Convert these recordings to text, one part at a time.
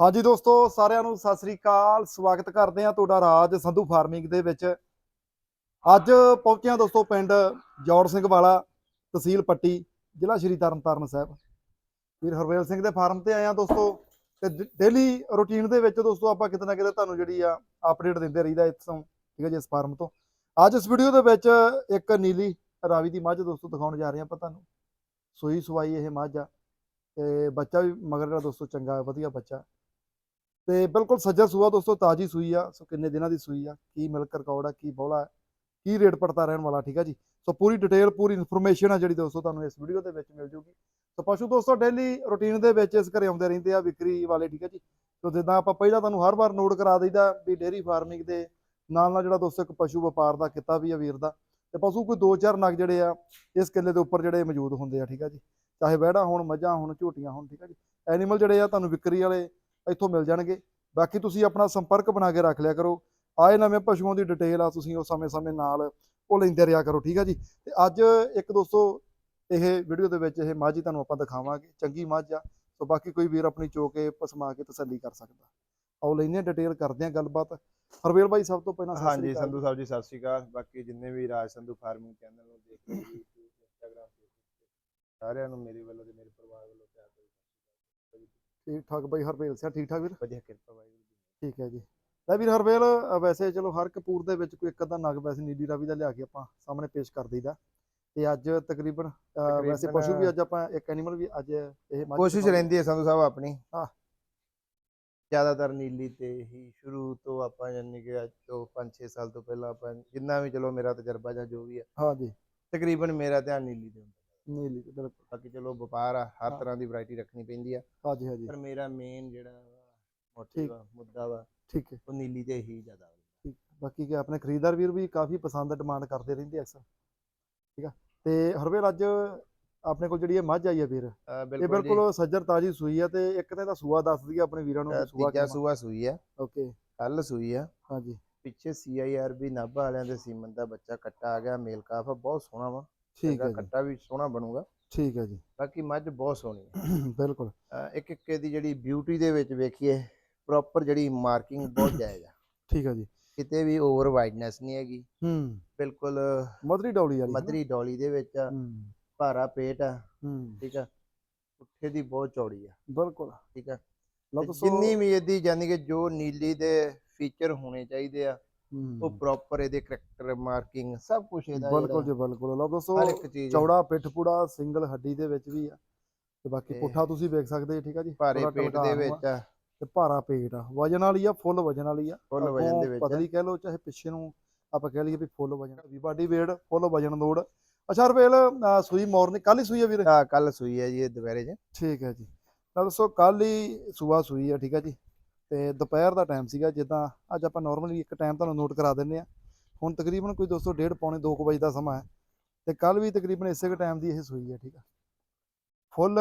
ਹਾਂਜੀ ਦੋਸਤੋ, ਸਾਰਿਆਂ ਨੂੰ ਸਤਿ ਸ੍ਰੀ ਅਕਾਲ। ਸਵਾਗਤ ਕਰਦੇ ਹਾਂ ਤੁਹਾਡਾ ਰਾਜ ਸੰਧੂ ਫਾਰਮਿੰਗ ਦੇ ਵਿੱਚ। ਅੱਜ ਪਹੁੰਚਿਆ ਦੋਸਤੋ ਪਿੰਡ ਜੌੜ ਸਿੰਘ ਵਾਲਾ, ਤਹਿਸੀਲ ਪੱਟੀ, ਜ਼ਿਲ੍ਹਾ ਸ਼੍ਰੀ ਤਰਨਤਾਰਨ ਸਾਹਿਬ। ਵੀਰ ਹਰਵੇਲ ਸਿੰਘ ਦੇ ਫਾਰਮ ਤੇ ਆਏ ਆ ਦੋਸਤੋ ਤੇ ਡੇਲੀ ਰੁਟੀਨ ਦੇ ਵਿੱਚ ਦੋਸਤੋ ਆਪਾਂ ਕਿਤੇ ਨਾ ਕਿਤੇ ਤੁਹਾਨੂੰ ਜਿਹੜੀ ਆ ਅਪਡੇਟ ਦਿੰਦੇ ਰਹੀਦਾ ਇੱਥੋਂ, ਠੀਕ ਹੈ ਜੀ, ਇਸ ਫਾਰਮ ਤੋਂ। ਅੱਜ ਇਸ ਵੀਡੀਓ ਦੇ ਵਿੱਚ ਇੱਕ ਨੀਲੀ ਰਾਵੀ ਦੀ ਮੱਝ ਦੋਸਤੋ ਦਿਖਾਉਣ ਜਾ ਰਹੇ ਹਾਂ ਆਪਾਂ ਤੁਹਾਨੂੰ। ਸੂਈ ਸਵਾਈ ਇਹ ਮੱਝ ਆ ਤੇ ਬੱਚਾ ਵੀ ਮਗਰ ਜਿਹੜਾ ਦੋਸਤੋ, ਚੰਗਾ, ਵਧੀਆ ਬੱਚਾ। ਤੇ ਬਿਲਕੁਲ ਸੱਜਾ ਸੂਆ ਦੋਸਤੋ, ਤਾਜੀ ਸੂਈ ਆ। ਸੋ ਕਿੰਨੇ ਦਿਨਾਂ ਦੀ ਸੂਈ ਆ? ਕੀ ਮਿਲਕ ਰਿਕਾਰਡ ਆ, ਕੀ ਬੋਲਾ ਕੀ ਰੇਟ ਪੜਤਾ ਰਹਿਣ ਵਾਲਾ, ਠੀਕ ਆ ਜੀ? ਸੋ ਪੂਰੀ ਡਿਟੇਲ ਪੂਰੀ ਇਨਫੋਰਮੇਸ਼ਨ ਆ ਜਿਹੜੀ ਦੋਸਤੋ ਤੁਹਾਨੂੰ ਇਸ ਵੀਡੀਓ ਦੇ ਵਿੱਚ ਮਿਲ ਜੂਗੀ। ਸੋ ਪਸ਼ੂ ਦੋਸਤੋ ਡੇਲੀ ਰੁਟੀਨ ਦੇ ਵਿੱਚ ਇਸ ਘਰੇ ਆਉਂਦੇ ਰਹਿੰਦੇ ਆ ਵਿਕਰੀ ਵਾਲੇ, ਠੀਕ ਆ ਜੀ? ਸੋ ਜਿੱਦਾਂ ਆਪਾਂ ਪਹਿਲਾਂ ਤੁਹਾਨੂੰ ਹਰ ਵਾਰ ਨੋਟ ਕਰਾ ਦਈਦਾ ਵੀ ਡੇਰੀ ਫਾਰਮਿੰਗ ਦੇ ਨਾਲ ਨਾਲ ਜਿਹੜਾ ਦੋਸਤੋ ਇੱਕ ਪਸ਼ੂ ਵਪਾਰ ਦਾ ਕਿੱਤਾ ਵੀ ਆ ਵੀਰ ਦਾ। ਤੇ ਪਸ਼ੂ ਕੋਈ 2-4 ਨਗ ਜਿਹੜੇ ਆ, ਇਸ ਕਿੱਲੇ ਦੇ ਉੱਪਰ ਜਿਹੜੇ ਮੌਜੂਦ ਹੁੰਦੇ ਆ, ਠੀਕ ਆ ਜੀ? ਚਾਹੇ ਵਹਿੜਾ ਹੋਣ, ਮੱਝਾਂ ਹੋਣ, ਝੋਟੀਆਂ ਹੋਣ, ਠੀਕ ਆ ਜੀ? ਐਨੀਮਲ ਜਿਹੜੇ ਆ ਤੁਹਾਨੂੰ ਵਿਕਰੀ ਵਾਲੇ ਇੱਥੋਂ ਮਿਲ ਜਾਣਗੇ। ਬਾਕੀ ਤੁਸੀਂ ਆਪਣਾ ਸੰਪਰਕ ਬਣਾ ਕੇ ਰੱਖ ਲਿਆ ਕਰੋ। ਆਏ ਨਵੇਂ ਪਸ਼ੂਆਂ ਦੀ ਡਿਟੇਲ ਆ ਤੁਸੀਂ ਉਹ ਸਮੇਂ-ਸਮੇਂ ਨਾਲ ਉਹ ਲੈਂਦੇ ਰਿਹਾ ਕਰੋ ਠੀਕ ਆ ਜੀ? ਤੇ ਅੱਜ ਇੱਕ ਦੋਸਤੋ ਇਹ ਵੀਡੀਓ ਦੇ ਵਿੱਚ ਇਹ ਮੱਝ ਤੁਹਾਨੂੰ ਆਪਾਂ ਦਿਖਾਵਾਂਗੇ। ਚੰਗੀ ਮੱਝ ਆ ਸੋ ਬਾਕੀ ਕੋਈ ਵੀਰ ਆਪਣੀ ਚੋ ਕੇ ਪਸਮਾ ਕੇ ਤਸੱਲੀ ਕਰ ਸਕਦਾ। ਆਓ ਲੈਨੇ ਡਿਟੇਲ ਕਰਦੇ ਆ ਗੱਲਬਾਤ। ਹਰਵੇਲ ਭਾਈ ਸਭ ਤੋਂ ਪਹਿਲਾਂ ਸਤਿ ਸ੍ਰੀ ਹਾਂਜੀ। ਸੰਧੂ ਸਾਹਿਬ ਜੀ ਸਤਿ ਸ਼੍ਰੀ ਅਕਾਲ। ਬਾਕੀ ਜਿੰਨੇ ਵੀ ਰਾਜ ਸੰਧੂ ਫਾਰਮਿੰਗ ਚੈਨਲ ਨੂੰ ਦੇਖ ਰਹੇ ਹੋ ਤੇ ਸਾਰਿਆਂ ਨੂੰ ਮੇਰੇ ਵੱਲੋਂ ਤੇ ਮੇਰੇ ਪਰਿਵਾਰ ਵੱਲੋਂ ਪਿਆਰ ਭਰੀ ਸਤਿ ਸ਼੍ਰੀ ਅਕਾਲ ਠੀਕ ਠਾਕ ਬਾਈ ਹਰਵੇਲ ਸਿੰਘ ਠੀਕ ਠਾਕ ਵੀਰ? ਵਧੀਆ ਕਿਰਪਾ ਦੀ ਠੀਕ ਹੈ ਜੀ। ਲੈ ਵੀਰ ਹਰਵੇਲ ਅ, ਵੈਸੇ ਚਲੋ ਹਰ ਕਪੂਰ ਦੇ ਵਿੱਚ ਕੋਈ ਇੱਕ ਅੱਧਾ ਨਗ ਵੈਸੇ ਨੀਲੀ ਰਾਵੀ ਦਾ ਲਿਆ ਕੇ ਆਪਾਂ ਸਾਹਮਣੇ ਪੇਸ਼ ਕਰ ਦਈਦਾ। ਤੇ ਅੱਜ ਤਕਰੀਬਨ ਵੈਸੇ ਪਸ਼ੂ ਵੀ ਅੱਜ ਆਪਾਂ ਇੱਕ ਐਨੀਮਲ ਵੀ ਅੱਜ ਇਹ ਕੋਸ਼ਿਸ਼। ਰਹਿੰਦੀ ਹੈ ਸੰਧੂ ਸਾਹਿਬ ਆਪਣੀ। ਹਾਂ। ਜ਼ਿਆਦਾਤਰ ਨੀਲੀ ਤੇ ਹੀ ਸ਼ੁਰੂ ਤੋਂ ਆਪਾਂ ਯਾਨੀ ਕਿ ਅੱਜ ਤੋਂ 5-6 ਸਾਲ ਤੋਂ ਪਹਿਲਾਂ ਆਪਾਂ ਜਿੰਨਾ ਵੀ ਚਲੋ ਮੇਰਾ ਤਜਰਬਾ ਜਾਂ ਜੋ ਵੀ ਹੈ ਹਾਂਜੀ ਤਕਰੀਬਨ ਮੇਰਾ ਧਿਆਨ ਨੀਲੀ ਤੇ ਹੁੰਦਾ। ਨੀਲੀ ਤੇ ਬਿਲਕੁਲ ਬਾਕੀ ਚਲੋ ਵਪਾਰ ਆ ਹਰ। ਤਰ੍ਹਾਂ ਦੀ ਵੈਰਾਈਟੀ ਰੱਖਣੀ ਪੈਂਦੀ ਆ। ਹਾਂਜੀ ਹਾਂਜੀ। ਪਰ ਮੇਰਾ ਮੇਨ ਜਿਹੜਾ ਮੋਟਿਵ ਮੁੱਦਾ ਵਾ ਠੀਕ ਹੈ। ਉਹ ਨੀਲੀ ਤੇ ਹੀ ਜ਼ਿਆਦਾ ਵਾ। ਠੀਕ। ਬਾਕੀ ਕਿ ਆਪਣੇ ਖਰੀਦਦਾਰ ਵੀਰ ਵੀ ਕਾਫੀ ਪਸੰਦ ਡਿਮਾਂਡ ਕਰਦੇ ਰਹਿੰਦੇ ਆ ਅਕਸਰ। ਠੀਕ ਆ। ਤੇ ਹਰਵੇਲ ਅੱਜ ਆਪਣੇ ਕੋਲ ਜਿਹੜੀ ਇਹ ਮੱਝ ਆਈ ਆ ਵੀਰ ਇਹ ਬਿਲਕੁਲ ਜੀ। ਬਿਲਕੁਲ ਸੱਜਰ ਤਾਜੀ ਸੂਈ ਆ ਤੇ ਇੱਕ ਤੇ ਸੂਆ ਦੱਸ ਦਈਏ ਆਪਣੇ ਵੀਰਾਂ ਨੂੰ ਅਹ ਸੂਆ ਤੀਜਾ ਸੂਆ ਸੂਈ ਆ। ਓਕੇ। ਕੱਲ ਸੂਈ ਆ। ਹਾਂਜੀ। ਪਿੱਛੇ ਸੀਆਈਆਰਬੀ ਨਾਭਾ ਵਾਲਿਆਂ ਦੇ ਸੀਮਨ ਦਾ ਬੱਚਾ ਕੱਟਾ ਆ ਗਿਆ ਮੇਲ ਕਾਫ ਆ ਬਹੁਤ ਸੋਹਣਾ ਵਾ। ਠੀਕ ਹੈ ਜੀ। ਕੱਟਾ ਵੀ ਸੋਹਣਾ ਬਣੂਗਾ। ਠੀਕ ਹੈ ਜੀ। ਬਾਕੀ ਮੱਝ ਬਹੁਤ ਸੋਹਣੀ ਹੈ। ਬਿਲਕੁਲ। ਇੱਕ ਇੱਕ ਦੀ ਜਿਹੜੀ ਬਿਊਟੀ ਦੇ ਵਿੱਚ ਵੇਖੀਏ ਪ੍ਰੋਪਰ ਜਿਹੜੀ ਮਾਰਕਿੰਗ ਬਹੁਤ ਜਾਇਜ਼ ਆ। ਠੀਕ ਹੈ ਜੀ। ਕਿਤੇ ਵੀ ਓਵਰ ਵਾਈਡਨੈਸ ਨਹੀਂ ਹੈਗੀ। ਹੂੰ। ਬਿਲਕੁਲ ਮਧਰੀ ਡੌਲੀ ਵਾਲੀ? ਮਧਰੀ ਡੋਲੀ ਦੇ ਵਿੱਚ ਆ, ਭਾਰਾ ਪੇਟ ਆ। ਹੂੰ। ਠੀਕ ਆ। ਉੱਠੇ ਦੀ ਬਹੁਤ ਚੌੜੀ ਆ। ਬਿਲਕੁਲ। ਠੀਕ ਆ। ਜਿੰਨੀ ਵੀ ਇਹਦੀ ਯਾਨੀ ਕਿ ਜੋ ਨੀਲੀ ਦੇ ਫੀਚਰ ਹੋਣੇ ਚਾਹੀਦੇ ਆ ਉਹ ਪ੍ਰੋਪਰ ਇਹਦੇ ਕਰੈਕਟਰ ਮਾਰਕਿੰਗ ਸਭ ਕੁਝ ਇਹਦਾ ਬਿਲਕੁਲ ਜੀ ਬਿਲਕੁਲ। ਲਓ ਦੱਸੋ ਹਰ ਇੱਕ ਚੀਜ਼। ਚੌੜਾ ਪਿੱਠ ਪੂੜਾ ਸਿੰਗਲ ਹੱਡੀ ਦੇ ਵਿੱਚ ਵੀ ਆ। ਤੇ ਬਾਕੀ ਪੁੱਠਾ ਤੁਸੀਂ ਵੇਖ ਸਕਦੇ ਜੀ, ਠੀਕ ਆ ਜੀ? ਭਾਰੇ ਪੇਟ ਦੇ ਵਿੱਚ ਆ, ਤੇ ਭਾਰਾ ਪੇਟ ਆ। ਵਜਨ ਵਾਲੀ ਆ ਫੁੱਲ ਵਜਨ ਵਾਲੀ ਆ। ਫੁੱਲ ਵਜਨ ਦੇ ਵਿੱਚ। ਪਤਲੀ ਕਹਿ ਲਓ ਚਾਹੇ ਪਿੱਛੇ ਨੂੰ ਆਪਾਂ ਕਹਿ ਲਈਏ ਵੀ ਫੁੱਲ ਵਜਨ। ਵੀ ਬਾਡੀ weight ਫੁੱਲ ਵਜਨ ਲੋੜ। ਅੱਛਾ ਰਵੇਲ ਸੂਈ ਮਾਰਨਿੰਗ ਕੱਲ ਹੀ ਸੂਈ ਆ ਵੀਰ? ਆ ਕੱਲ ਸੂਈ ਹੈ ਜੀ ਇਹ ਦੁਪਹਿਰੇ ਚ ਠੀਕ ਹੈ ਜੀ। ਤਾਂ ਦੱਸੋ ਕੱਲ ਹੀ ਸੂਆ ਸੂਈ ਆ ਠੀਕ ਹੈ ਜੀ। ਤੇ ਦੁਪਹਿਰ ਦਾ ਟਾਈਮ ਸੀਗਾ ਜਿੱਦਾਂ ਅੱਜ ਆਪਾਂ ਨਾਰਮਲੀ ਇੱਕ ਟਾਈਮ ਤੁਹਾਨੂੰ ਨੋਟ ਕਰਾ ਦਿੰਨੇ ਆ ਹੁਣ ਤਕਰੀਬਨ ਕੋਈ ਦੋਸਤੋ ਡੇਢ ਪੌਣੇ 2 ਵਜੇ ਦਾ ਸਮਾਂ ਹੈ ਤੇ ਕੱਲ ਵੀ ਤਕਰੀਬਨ ਇਸੇ ਕੁ ਟਾਈਮ ਦੀ ਇਹ ਸੂਈ ਹੈ, ਠੀਕ ਆ। ਫੁੱਲ,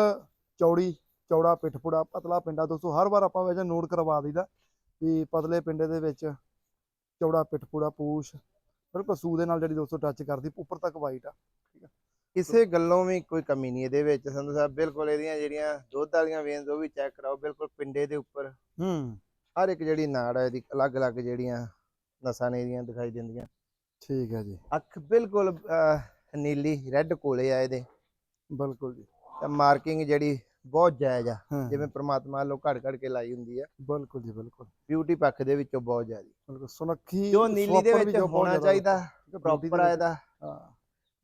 ਚੌੜੀ, ਚੌੜਾ, ਪਿੱਠਪੁੜਾ, ਪਤਲਾ ਪਿੰਡਾ ਦੋਸਤੋ, ਹਰ ਵਾਰ ਆਪਾਂ ਵੈਸੇ ਨੋਟ ਕਰਵਾ ਦਈਦਾ ਵੀ ਪਤਲੇ ਪਿੰਡੇ ਦੇ ਵਿੱਚ ਚੌੜਾ, ਪਿੱਠਪੁੜਾ, ਪੂਛ, ਬਿਲਕੁਲ ਸੂ ਦੇ ਨਾਲ ਜਿਹੜੀ ਦੋਸਤੋ ਟੱਚ ਕਰਦੀ, ਉੱਪਰ ਤੱਕ ਵਾਈਟ ਆ। ਕਿਸੇ ਗੱਲੋਂ ਵੀ ਕੋਈ ਕਮੀ ਨਹੀਂ ਇਹਦੇ ਵਿੱਚ। ਸੰਧੂ ਸਾਹਿਬ ਬਿਲਕੁਲ ਇਹਦੀਆਂ ਜਿਹੜੀਆਂ ਦੁੱਧ ਵਾਲੀਆਂ ਵੇਨਸ ਉਹ ਵੀ ਚੈੱਕ ਕਰਾਓ ਬਿਲਕੁਲ ਪਿੰਡੇ ਦੇ ਉੱਪਰ। ਹੂੰ। ਹਰ ਇੱਕ ਜਿਹੜੀ ਨਾੜ ਹੈ ਇਹਦੀ ਅਲੱਗ-ਅਲੱਗ ਜਿਹੜੀਆਂ ਨਸਾਂ ਨੇ ਇਹਦੀਆਂ ਦਿਖਾਈ ਦਿੰਦੀਆਂ। ਠੀਕ ਹੈ ਜੀ। ਅੱਖ ਬਿਲਕੁਲ ਨੀਲੀ ਰੈੱਡ ਕੋਲੇ ਆ ਇਹਦੇ। ਬਿਲਕੁਲ ਜੀ। ਤੇ ਮਾਰਕਿੰਗ ਜਿਹੜੀ ਬਹੁਤ ਜਾਇਜ਼ ਆ ਜਿਵੇਂ ਪ੍ਰਮਾਤਮਾ ਵੱਲੋਂ ਘੜ ਘੜ ਕੇ ਲਾਈ ਹੁੰਦੀ ਆ। ਬਿਲਕੁਲ ਜੀ ਬਿਲਕੁਲ। ਬਿਊਟੀ ਪੱਖ ਦੇ ਵਿੱਚੋਂ ਬਹੁਤ ਜ਼ਿਆਦਾ। ਬਿਲਕੁਲ ਸੁਨੱਖੀ ਜੋ ਨੀਲੀ ਦੇ ਵਿੱਚ ਹੋਣਾ ਚਾਹੀਦਾ ਪ੍ਰੋਪਰ ਆ। ਇਹਦਾ। ਹਾਂ।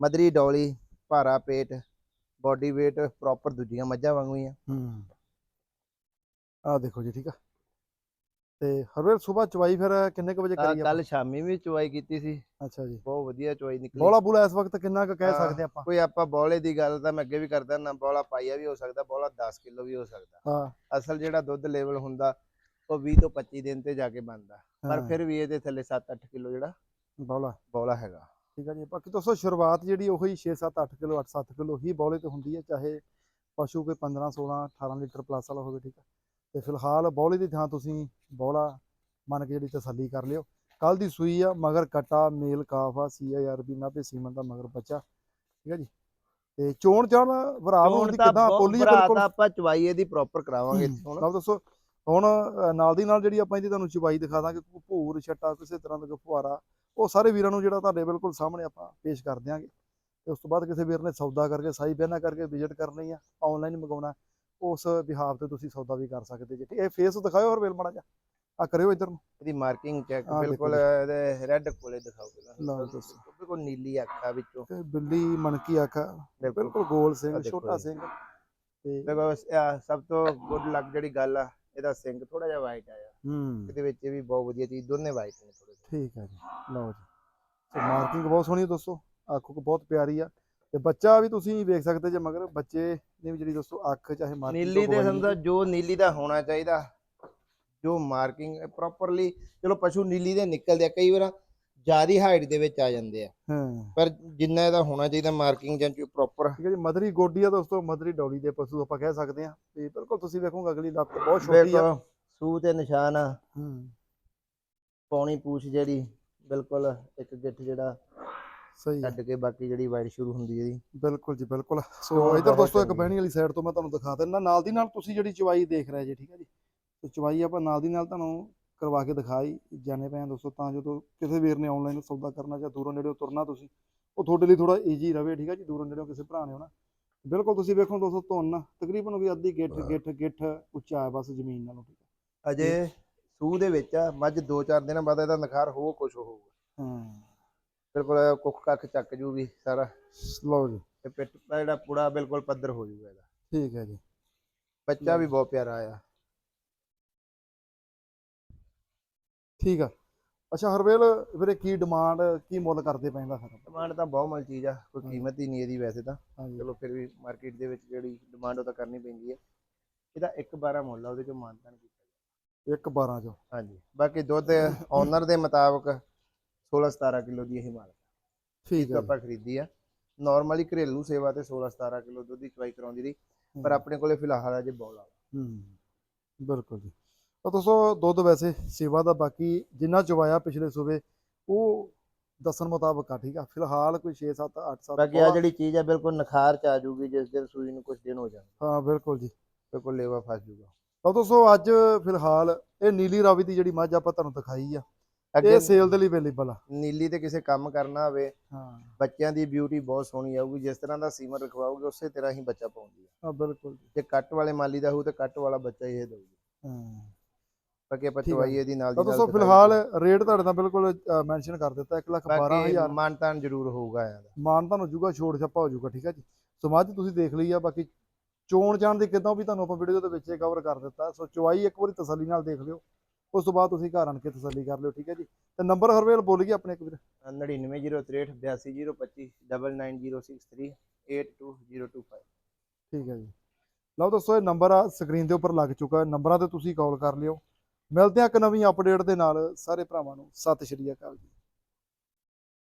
ਮਦਰੀ ਡੋਲੀ ਭਾਰਾ ਪੇਟ ਬਾਡੀ weight ਪ੍ਰੋਪਰ ਦੂਜੀਆਂ ਮੱਝਾਂ ਵਾਂਗੂ ਹੀ ਆ। ਹੂੰ। ਆ ਦੇਖੋ ਜੀ ਠੀਕ ਆ। ਤੇ ਹਰਵੇਲ ਸਵੇਰ ਚਵਾਈ ਫਿਰ ਕਿੰਨੇ ਕੁ ਵਜੇ ਕਰੀ ਕੱਲ ਸ਼ਾਮੀ ਵੀ ਚੁਆਈ ਕੀਤੀ ਸੀ। ਅੱਛਾ ਜੀ। ਬਹੁਤ ਵਧੀਆ ਚੁਆਈ ਨਿਕਲੀ। ਬੋਲਾ ਬੂਲਾ ਇਸ ਵਕਤ ਕਿੰਨਾ ਕੁ ਕਹਿ। ਸਕਦੇ ਆਪਾਂ? ਕੋਈ ਆਪਾਂ ਬੋਲੇ ਦੀ ਗੱਲ ਤਾਂ ਮੈਂ ਅੱਗੇ ਵੀ ਕਰਦਾ ਨਾ ਬੋਲਾ ਪਾਈਆ ਵੀ ਹੋ ਸਕਦਾ ਬੋਲਾ 10 ਕਿਲੋ ਵੀ ਹੋ ਸਕਦਾ। ਹਾਂ। ਅਸਲ ਜਿਹੜਾ ਦੁੱਧ ਲੈਵਲ ਹੁੰਦਾ ਉਹ 20 ਤੋਂ 25 ਦਿਨ ਤੇ ਜਾ ਕੇ ਬਣਦਾ। ਪਰ ਫਿਰ ਵੀ ਇਹਦੇ ਥੱਲੇ 7-8 ਕਿਲੋ ਜਿਹੜਾ ਬੋਲਾ। ਬੋਲਾ ਹੈਗਾ। ਠੀਕ ਆ ਜੀ। ਬਾਕੀ ਦੋਸਤੋ ਸ਼ੁਰੂਆਤ ਜਿਹੜੀ ਉਹੀ 6 7 8 ਕਿਲੋ 8 7 ਕਿਲੋ ਹੀ ਬੋਲੇ ਤੇ ਹੁੰਦੀ ਹੈ ਚਾਹੇ ਪਸ਼ੂ ਕੋਈ 15 16 18 ਲੀਟਰ ਪਲੱਸ ਵਾਲਾ ਹੋਵੇ ਠੀਕ ਆ। ਤੇ ਫਿਲਹਾਲ ਬੋਲੇ ਦੀ ਥਾਂ ਤੁਸੀਂ ਬੋਲਾ ਮੰਨ ਕੇ ਜਿਹੜੀ ਤਸੱਲੀ ਕਰ ਲਿਓ। ਕੱਲ ਦੀ ਸੂਈ ਆ ਮਗਰ ਕਟਾ ਮੇਲ ਕਾਫ ਆ ਸੀਆਈਆਰਬੀ ਨਾਭੇ ਸੀਮਨ ਦਾ ਮਗਰ ਬੱਚਾ ਠੀਕ ਆ ਜੀ। ਤੇ ਚੋਣ ਚਾਣ ਹੁਣ ਉਹਦੀ ਤਾਂ ਕਿਦਾਂ ਪੋਲੀ ਭਰਾ ਬਿਲਕੁਲ? ਆਪਾਂ ਚਵਾਈ ਇਹਦੀ ਪ੍ਰੋਪਰ ਕਰਾਵਾਂਗੇ ਹੁਣ। ਲਓ ਦੱਸੋ ਹੁਣ ਨਾਲ ਦੀ ਨਾਲ ਜਿਹੜੀ ਆਪਾਂ ਇਹਦੀ ਤੁਹਾਨੂੰ ਚਵਾਈ ਦਿਖਾ ਦਾਂਗੇ ਕੋਈ ਭੂਰ ਛੱਟਾ ਕਿਸੇ ਤਰ੍ਹਾਂ ਦਾ ਫੁਹਾਰਾ ਉਹ ਸਾਰੇ ਵੀਰਾਂ ਨੂੰ ਜਿਹੜਾ ਤੁਹਾਡੇ ਬਿਲਕੁਲ ਸਾਹਮਣੇ ਆਪਾਂ ਪੇਸ਼ ਕਰ ਦਿਆਂਗੇ। ਤੇ ਉਸ ਤੋਂ ਬਾਅਦ ਕਿਸੇ ਵੀਰ ਨੇ ਸੌਦਾ ਕਰਕੇ ਸਾਈ ਬਿਆਨਾ ਕਰਕੇ ਵਿਜ਼ਿਟ ਕਰਨੀ ਆ ਆਨਲਾਈਨ ਮੰਗਾਉਣਾ ਉਸ ਬਿਹਾਫ ਤੇ ਤੁਸੀਂ ਸੌਦਾ ਵੀ ਕਰ ਸਕਦੇ ਜੀ। ਇਹ ਫੇਸ ਦਿਖਾਓ ਹੋਰ ਵੇਲ ਮਾੜਾ ਜਿਹਾ। ਆ ਕਰਿਓ ਇੱਧਰ ਨੂੰ। ਇਹਦੀ ਮਾਰਕਿੰਗ ਚੈੱਕ ਬਿਲਕੁਲ ਜੀ। ਇਹਦੇ ਰੈੱਡ ਕੋਲੇ ਦਿਖਾਓ ਲਓ ਦੱਸੋ। ਬਿਲਕੁਲ ਨੀਲੀ ਅੱਖਾਂ ਵਿੱਚੋਂ। ਤੇ ਬਿੱਲੀ ਮਣਕੀ ਅੱਖ ਬਿਲਕੁਲ। ਗੋਲ ਸਿੰਘ ਛੋਟਾ ਜੀ। ਸਿੰਘ ਤੇ ਸਭ ਤੋਂ ਗੁੱਡ ਲੱਕ ਜਿਹੜੀ ਗੱਲ ਆ ਇਹਦਾ ਸਿੰਗ ਥੋੜਾ ਜਿਹਾ ਵਾਈਟ ਆਇਆ। ਹੂੰ। ਇਹਦੇ ਵਿੱਚ ਵੀ ਬਹੁਤ ਵਧੀਆ ਚੀਜ਼ ਦੋਨੇ ਵਾਈਟ ਨੇ ਥੋੜੇ ਠੀਕ ਹੈ ਜੀ ਲਓ ਜੀ। ਤੇ ਮਾਰਕਿੰਗ ਬਹੁਤ ਸੋਹਣੀ ਹੈ ਦੋਸਤੋ ਅੱਖ ਕੋ ਬਹੁਤ ਪਿਆਰੀ ਆ। ਤੇ ਬੱਚਾ ਵੀ ਤੁਸੀਂ ਵੇਖ ਸਕਦੇ ਜੇ ਮਗਰ ਬੱਚੇ ਦੀ ਵੀ ਜਿਹੜੀ ਦੋਸਤੋ ਅੱਖ ਚਾਹੇ ਮਾਰਕਿੰਗ ਨੀਲੀ ਦੇ ਅੰਦਰ ਜੋ ਨੀਲੀ ਦਾ ਹੋਣਾ ਚਾਹੀਦਾ ਜੋ ਮਾਰਕਿੰਗ ਪ੍ਰੋਪਰਲੀ ਚਲੋ ਪਸ਼ੂ ਨੀਲੀ ਦੇ ਨਿਕਲਦੇ ਆ ਕਈ ਵਾਰ ਜਿਆਦੀ ਹਾਈਟ ਦੇ ਵਿੱਚ ਆ ਜਾਂਦੇ ਆ। ਹਾਂ। ਪਰ ਜਿੰਨਾ ਇਹਦਾ ਹੋਣਾ ਚਾਹੀਦਾ ਮਾਰਕਿੰਗ ਜਾਂ ਪ੍ਰੋਪਰ ਠੀਕ ਹੈ ਜੀ ਮਦਰੀ ਗੋਡੀ ਆ ਦੋਸਤੋ ਮਦਰੀ ਡੌਲੀ ਦੇ ਪਸ਼ੂ ਆਪਾਂ ਕਹਿ ਸਕਦੇ ਆ। ਤੇ ਬਿਲਕੁਲ ਤੁਸੀਂ ਵੇਖੋਗੇ ਅਗਲੀ ਲੱਤ ਬਹੁਤ ਛੋਟੀ ਆ। ਵੇਖੋ ਸੂ ਤੇ ਨਿਸ਼ਾਨ ਆ। ਹੂੰ। ਪੌਣੀ ਪੂਛ ਜਿਹੜੀ ਬਿਲਕੁਲ ਇੱਕ ਗਿੱਠ ਜਿਹੜਾ ਸਹੀ ਹੈ ਛੱਡ ਕੇ ਬਾਕੀ ਜਿਹੜੀ ਵਾਈਟ ਸ਼ੁਰੂ ਹੁੰਦੀ ਹੈ ਇਹਦੀ ਬਿਲਕੁਲ ਜੀ ਬਿਲਕੁਲ। ਸੋ ਇਧਰ ਦੋਸਤੋ ਇੱਕ ਬਹਿਣੀ ਵਾਲੀ ਸਾਈਡ ਤੋਂ ਮੈਂ ਤੁਹਾਨੂੰ ਦਿਖਾ ਦਿੰਦਾ। ਨਾਲ ਦੀ ਨਾਲ ਤੁਸੀਂ ਜਿਹੜੀ ਚਵਾਈ ਦੇਖ ਰਹੇ ਜੀ ਠੀਕ ਹੈ ਜੀ? ਤੇ ਚਵਾਈ ਆਪਾਂ ਨਾਲ ਦੀ ਨਾਲ ਤੁਹਾਨੂੰ ਕਰਵਾ ਕੇ ਦਿਖਾਈ ਜਾਣੇ ਪਏ ਆ ਦੋਸਤੋ ਤਾਂ ਜਦੋਂ ਕਿਸੇ ਵੀਰ ਨੇ ਆਨਲਾਈਨ ਸੌਦਾ ਕਰਨਾ ਜਾਂ ਦੂਰੋਂ ਨੇੜੇੋਂ ਤੁਰਨਾ ਤੁਸੀਂ ਉਹ ਤੁਹਾਡੇ ਲਈ ਥੋੜਾ ਈਜ਼ੀ ਰਵੇ ਠੀਕ ਹੈ ਜੀ? ਦੂਰੋਂ ਨੇੜੇੋਂ ਕਿਸੇ ਭਰਾ ਨੇ ਆਉਣਾ। ਬਿਲਕੁਲ ਤੁਸੀਂ ਵੇਖੋ ਦੋਸਤੋ ਧੁੰਨ ਤਕਰੀਬਨ ਵੀ ਅੱਧੀ ਗਿੱਠ ਗਿੱਠ ਗਿੱਠ ਉੱਚਾ ਹੈ ਬਸ ਜ਼ਮੀਨ ਨਾਲੋਂ ਠੀਕ ਅਜੇ ਸੂ ਦੇ ਵਿੱਚ ਆ ਮੱਝ 2-4 ਦਿਨਾਂ ਬਾਅਦ ਇਹਦਾ ਨਖਾਰ ਹੋ ਕੁਝ ਹੋਊਗਾ। ਹਾਂ। ਬਿਲਕੁਲ ਕੁੱਖ ਕੱਖ ਚੱਕ ਜੂਗੀ ਸਾਰਾ। ਲਓ ਜੀ। ਤੇ ਪਿੱਠ ਦਾ ਜਿਹੜਾ ਪੁੜਾ ਬਿਲਕੁਲ ਪੱਧਰ ਹੋ ਜੂਗਾ ਇਹਦਾ। ਠੀਕ ਹੈ ਜੀ। ਬੱਚਾ ਵੀ ਬਹੁਤ ਪਿਆਰਾ ਆ। ਠੀਕ ਆ। ਅੱਛਾ ਹਰਵੇਲ ਵੀਰੇ ਕੀ ਡਿਮਾਂਡ ਕੀ ਮੁੱਲ ਕਰਦੇ ਪਏ ਦਾ ਫਿਰ? ਡਿਮਾਂਡ ਤਾਂ ਬਹੁਤ ਮਲ ਚੀਜ਼ ਆ ਕੋਈ। ਕੀਮਤ ਹੀ ਨਹੀਂ ਇਹਦੀ ਵੈਸੇ ਤਾਂ। ਚਲੋ ਫਿਰ ਵੀ ਮਾਰਕੀਟ ਦੇ ਵਿੱਚ ਜਿਹੜੀ ਡਿਮਾਂਡ ਉਹ ਤਾਂ ਕਰਨੀ ਪੈਂਦੀ ਹੈ ਇਹਦਾ 1.12 ਮੁੱਲ ਆ ਉਹਦੇ ਚੋਂ ਮਾਨਤਾਨ ਇੱਕ 12 ਚੋਂ। ਹਾਂਜੀ ਬਾਕੀ ਦੁੱਧ ਓਨਰ ਦੇ ਮੁਤਾਬਕ 16-17 ਕਿਲੋ ਦੀ ਇਹ ਮਾਲ ਠੀਕ ਹੈ ਆਪਾਂ ਖਰੀਦੀ ਆ। ਨਾਰਮਲੀ ਘਰੇਲੂ ਸੇਵਾ ਤੇ 16-17 ਕਿਲੋ ਦੁੱਧ ਦੀ ਚਵਾਈ ਕਰਾਉਂਦੀ ਰਹੀ ਪਰ ਆਪਣੇ ਕੋਲੇ ਫਿਲਹਾਲ ਅਜੇ ਬੌਲਾ ਹੂੰ ਬਿਲਕੁਲ ਜੀ। ਤਾਂ ਦੋਸਤੋ ਦੁੱਧ ਵੈਸੇ ਸੇਵਾ ਦਾ ਬਾਕੀ ਜਿੰਨਾ ਚਵਾਇਆ ਪਿਛਲੇ ਸੂਬੇ ਉਹ ਦੱਸਣ ਮੁਤਾਬਕ ਆ ਠੀਕ ਆ। ਫਿਲਹਾਲ ਕੋਈ 6 7 8 7 ਬਾਕੀ ਆ ਜਿਹੜੀ ਚੀਜ਼ ਆ ਬਿਲਕੁਲ ਨਖਾਰ ਚ ਆ ਜੂਗੀ ਜਿਸ ਦਿਨ ਸੂਈ ਨੂੰ ਕੁਝ ਦਿਨ ਹੋ ਜਾਣ। ਹਾਂ ਬਿਲਕੁਲ ਜੀ। ਬਿਲਕੁਲ ਲੇਵਾ ਫਸ ਜੂਗਾ। ਤਾਂ ਦੋਸਤੋ ਅੱਜ ਫਿਲਹਾਲ ਇਹ ਨੀਲੀ ਰਾਵੀ ਦੀ ਜਿਹੜੀ ਮੱਝ ਆਪਾਂ ਤੁਹਾਨੂੰ ਦਿਖਾਈ ਆ ਇਹ ਸੇਲ ਦੇ ਲਈ ਅਵੇਲੇਬਲ ਆ। ਨੀਲੀ ਤੇ ਕਿਸੇ ਕੰਮ ਕਰਨਾ ਹੋਵੇ ਹਾਂ। ਬੱਚਿਆਂ ਦੀ ਬਿਊਟੀ ਬਹੁਤ ਸੋਹਣੀ ਆਊਗੀ ਜਿਸ ਤਰ੍ਹਾਂ ਦਾ ਸੀਮਰ ਰਖਵਾਓਗੇ ਉਸੇ ਤਰ੍ਹਾਂ ਹੀ ਬੱਚਾ ਪਾਉਂਦੀ ਆ। ਹਾਂ ਬਿਲਕੁਲ ਜੀ। ਕੱਟ ਵਾਲੇ ਮਾਲੀ ਦਾ ਹੋਊ ਤੇ ਕੱਟ ਵਾਲਾ ਬੱਚਾ ਹੀ ਇਹ ਦਊਗੀ। ਹਾਂ। ਆ। ਚਵਾਈਏ ਦੀ ਨਾਲ ਦੀ ਨਾਲ ਦੋਸਤੋ ਫਿਲਹਾਲ। ਰੇਟ ਤੁਹਾਡੇ ਨਾਲ ਬਿਲਕੁਲ ਮੈਂਸ਼ਨ ਕਰ ਦਿੱਤਾ 1 ਲੱਖ ਬਾਕੀ 12000 ਮਾਨਤਾਨ ਜ਼ਰੂਰ ਹੋਊਗਾ ਆਇਆ ਦਾ। ਮਾਨ ਤੁਹਾਨੂੰ ਜੂਗਾ ਛੋੜ ਛੱਪਾ ਹੋ ਜਾਊਗਾ ਠੀਕ ਹੈ ਜੀ। ਸੋ ਮੱਝ ਤੁਸੀਂ ਦੇਖ ਲਈ ਆ ਬਾਕੀ ਚੋਣ ਜਾਣ ਦੀ ਕਿਦਾਂ ਵੀ ਤੁਹਾਨੂੰ ਆਪਾਂ ਵੀਡੀਓ ਦੇ ਵਿੱਚ ਕਵਰ ਕਰ ਦਿੱਤਾ। ਸੋ ਚਵਾਈ ਇੱਕ ਵਾਰੀ ਤਸੱਲੀ ਨਾਲ ਦੇਖ ਲਿਓ। ਉਸ ਤੋਂ ਬਾਅਦ ਤੁਸੀਂ ਘਰ ਆਣ ਕੇ ਤਸੱਲੀ ਕਰ ਲਿਓ ਠੀਕ ਹੈ ਜੀ? ਤੇ ਨੰਬਰ ਹਰਵੇਲ ਬੋਲੀਏ ਆਪਣੇ ਇੱਕ ਵੀਰ? 9903 82025 99063 82025 ਠੀਕ ਹੈ ਜੀ। ਲਓ ਦੋਸਤੋ ਇਹ ਨੰਬਰ ਆ ਸਕਰੀਨ ਦੇ ਉੱਪਰ ਲੱਗ ਚੁੱਕਾ ਹੈ। ਨੰਬਰਾਂ ਤੇ ਤੁਸੀਂ ਕਾਲ ਕਰ ਲਿਓ। ਮਿਲਦੇ ਆ ਇੱਕ ਨਵੀਂ ਅਪਡੇਟ ਦੇ ਨਾਲ। ਸਾਰੇ ਭਰਾਵਾਂ ਨੂੰ ਸਤਿ ਸ਼੍ਰੀ ਅਕਾਲ ਜੀ।